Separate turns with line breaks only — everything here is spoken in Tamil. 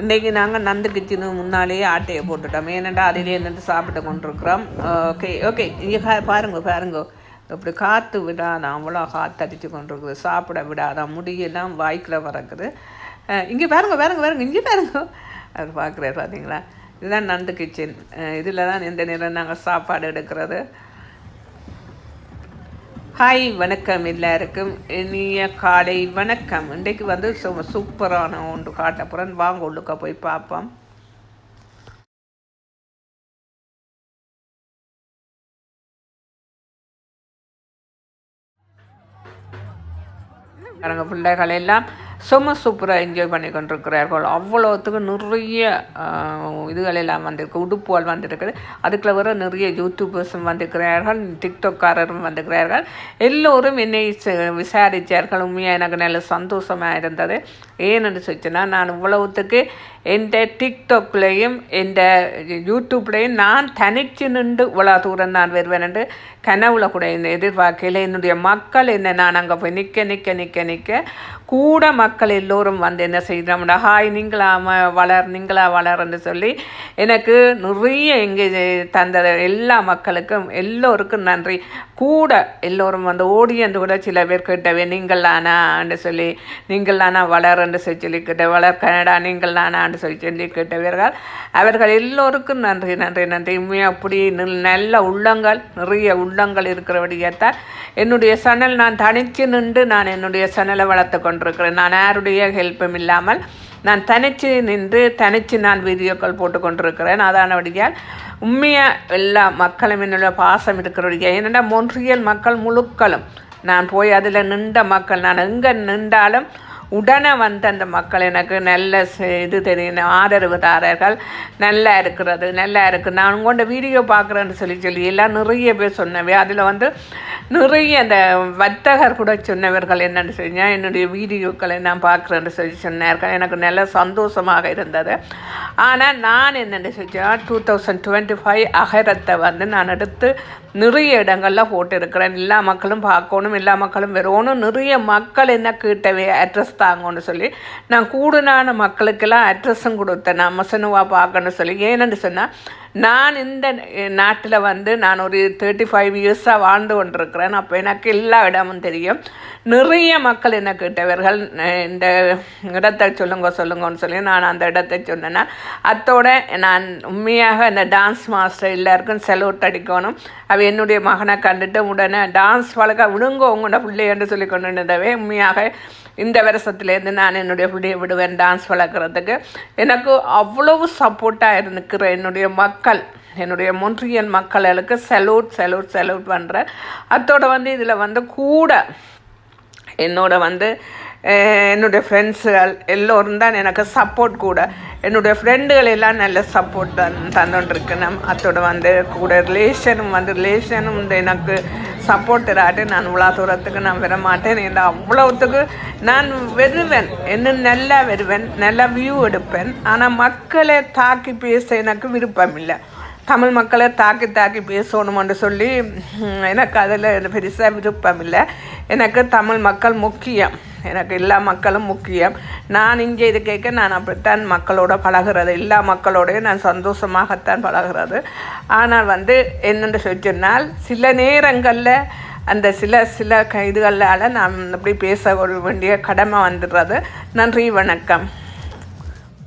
இன்றைக்கி நாங்கள் நந்து கிச்சனு முன்னாலேயே ஆட்டையை போட்டுட்டோம். ஏனெண்டா அதிலே நின்று சாப்பிட்டு கொண்டிருக்கிறோம். ஓகே ஓகே இங்கே பாருங்க பாருங்க. இப்படி காற்று விடாதான் அவ்வளோ காற்று அடித்து கொண்டிருக்குது. சாப்பிட விடாதான் முடியெல்லாம் வாய்க்கில் பறக்குது. இங்கே பாருங்க பாருங்க பாருங்க. இங்கே பாருங்க. அவர் பார்க்குறாரு பார்த்தீங்களா? இதுதான் நந்து கிச்சன் இதில் தான் எந்த நேரம் நாங்கள் சாப்பாடு எடுக்கிறது. ஹாய் வணக்கம் எல்லாருக்கும். இனிய காலை வணக்கம். இன்றைக்கு வந்து சு- சூப்பரான ஒன்று காட்ட போகிறேன் வாங்க உள்ளுக்க போய் பார்ப்போம். பாருங்க பிள்ளைகள் எல்லாம். சும்மா சூப்பராக என்ஜாய் பண்ணி கொண்டிருக்கிறார்கள் அவ்வளோத்துக்கு நிறைய இதுகளெல்லாம் இதுகள் எல்லாம் வந்திருக்கு. உடுப்புகள் வந்திருக்குது. அதுக்குள்ள வர நிறைய யூடியூபர்ஸும் வந்திருக்கிறார்கள் டிக்டாக்காரரும் வந்திருக்கிறார்கள். எல்லோரும் என்னை விசாரித்தார்கள் உண்மையாக எனக்கு நல்ல சந்தோஷமாக இருந்தது. ஏன்னு சொச்சுன்னா நான் இவ்வளவுத்துக்கு எந்த டிக்டாக்லேயும் எந்த யூடியூப்லேயும் நான் தனிச்சு நின்று இவ்வளோ தூரம் நான் வருவேன் என்று கனவுல கூட இந்த எதிர்பார்க்கையில் என்னுடைய மக்கள் என்ன நான் அங்கே போய் நிற்க நிற்க நிற்க நிற்க கூட மக்கள் எல்லோரும் வந்து என்ன செய்கிறோம்டா ஹாய் நீங்களா ம- வளர் நீங்களா வளர்ன்னு சொல்லி எனக்கு நிறைய இங்கே தந்த எல்லா மக்களுக்கும் எல்லோருக்கும் நன்றி. கூட எல்லோரும் வந்து ஓடியன்று கூட சில பேர் கேட்டவே நீங்களானான்னு சொல்லி நீங்கள் தானா என்று சொல்லி கேட்ட வளர் கனடா நீங்கள் தானான்னு சொல்லி சொல்லி கேட்டவர்கள் அவர்கள் எல்லோருக்கும் நன்றி நன்றி நன்றி. உண்மையாக அப்படி நல்- நல்ல உள்ளங்கள் நிறைய உள்ளங்கள் இருக்கிறபடியாத்தான் என்னுடைய சனல் நான் தனித்து நின்று நான் என்னுடைய சனலை வளர்த்து கொண்டிருக்கிறேன். நான் யாருடைய ஹெல்ப்பும் இல்லாமல் நான் தனித்து நின்று தனித்து நான் வீடியோக்கள் போட்டு கொண்டிருக்கிறேன். அதானபடியால் உண்மையாக எல்லா மக்களும் என்னுடைய பாசம் இருக்கிறபடியா ஏனென்றால் மொன்றியல் மக்கள் முழுக்களும் நான் போய் அதில் நின்ற மக்கள் நான் எங்கே நின்றாலும் உடனே வந்து அந்த மக்கள் எனக்கு நல்ல இது தெரியும் ஆதரவு தாரர்கள் நல்லா இருக்கிறது நல்லா இருக்குது நான் உங்கள்கிட்ட வீடியோ பார்க்குறேன்னு சொல்லி சொல்லி எல்லாம் நிறைய பேர் சொன்னவே அதில் வந்து நிறைய அந்த வர்த்தகர் கூட சொன்னவர்கள் என்னென்னு சொன்னால் என்னுடைய வீடியோக்களை நான் பார்க்குறேன்னு சொல்லி சொன்னார்கள். எனக்கு நல்ல சந்தோஷமாக இருந்தது. ஆனால் நான் என்னென்னு சொன்னால் டூ தௌசண்ட் டுவெண்ட்டி ஃபைவ் அகரத்தை வந்து நான் எடுத்து நிறைய இடங்களில் போட்டிருக்கிறேன். எல்லா மக்களும் பார்க்கணும் எல்லா மக்களும் வரணும் நிறைய மக்கள் என்ன கேட்டவே அட்ரஸ் தாங்கன்னு சொல்லி நான் கூடுனான மக்களுக்கெல்லாம் அட்ரஸும் கொடுத்தேன். நான் மசனுவா பார்க்கணும்னு சொல்லி. ஏன்னு சொன்னால் நான் இந்த நாட்டில் வந்து நான் ஒரு தேர்ட்டி ஃபைவ் இயர்ஸாக வாழ்ந்து கொண்டிருக்கிறேன். அப்போ எனக்கு எல்லா இடமும் தெரியும். நிறைய மக்கள் என்ன கேட்டவர்கள் இந்த இடத்தை சொல்லுங்க சொல்லுங்கன்னு சொல்லி நான் அந்த இடத்தை சொன்னேன்னா அத்தோட நான் உண்மையாக இந்த டான்ஸ் மாஸ்டர் எல்லாருக்கும் செலவுட் அடிக்கணும். அவ என்னுடைய மகனை கண்டுட்டு உடனே டான்ஸ் வழக்க விடுங்க உங்களோட பிள்ளைன்னு சொல்லி கொண்டு இருந்தவே உண்மையாக இந்த வருஷத்துலேருந்து நான் என்னுடைய பிள்ளையை விடுவேன் டான்ஸ் வளர்க்குறதுக்கு. எனக்கு அவ்வளவு சப்போர்ட்டாக இருந்துக்கிற என்னுடைய மக்கள் என்னுடைய மொன்றியன் மக்களுக்கு செலூட் செலூட் செலூட் பண்ணுறேன் அத்தோட வந்து இதில் வந்து கூட என்னோட வந்து என்னுடைய ஃப்ரெண்ட்ஸுகள் எல்லோரும் தான் எனக்கு சப்போர்ட் கூட. என்னுடைய ஃப்ரெண்டுகள் எல்லாம் நல்ல சப்போர்ட் தன் தந்துட்டுருக்கணும் அத்தோட வந்து கூட ரிலேஷனும் வந்து ரிலேஷனும் வந்து எனக்கு. சப்போர்ட்டராட்டு நான் இவ்வளோ தூரத்துக்கு நான் வர மாட்டேன் அவ்வளோத்துக்கு நான் வருவேன். இன்னும் நல்லா வருவேன் நல்லா வியூ எடுப்பேன். ஆனால் மக்களை தாக்கி பேச எனக்கு விருப்பம் இல்லை தமிழ் மக்களை தாக்கி தாக்கி பேசணுமென்று சொல்லி எனக்கு அதில் பெருசாக விருப்பம் இல்லை எனக்கு தமிழ் மக்கள் முக்கியம். எனக்கு எல்லா மக்களும் முக்கியம். நான் இங்கே இது கேட்க நான் அப்படித்தான் மக்களோட பழகிறது. எல்லா மக்களோடையும் நான் சந்தோஷமாகத்தான் பழகிறது. ஆனால் வந்து என்னென்று சொன்னால் சில நேரங்களில் அந்த சில சில க இதுகளால் நான் அப்படி பேச வேண்டிய கடமை வந்துடுறது. நன்றி வணக்கம்.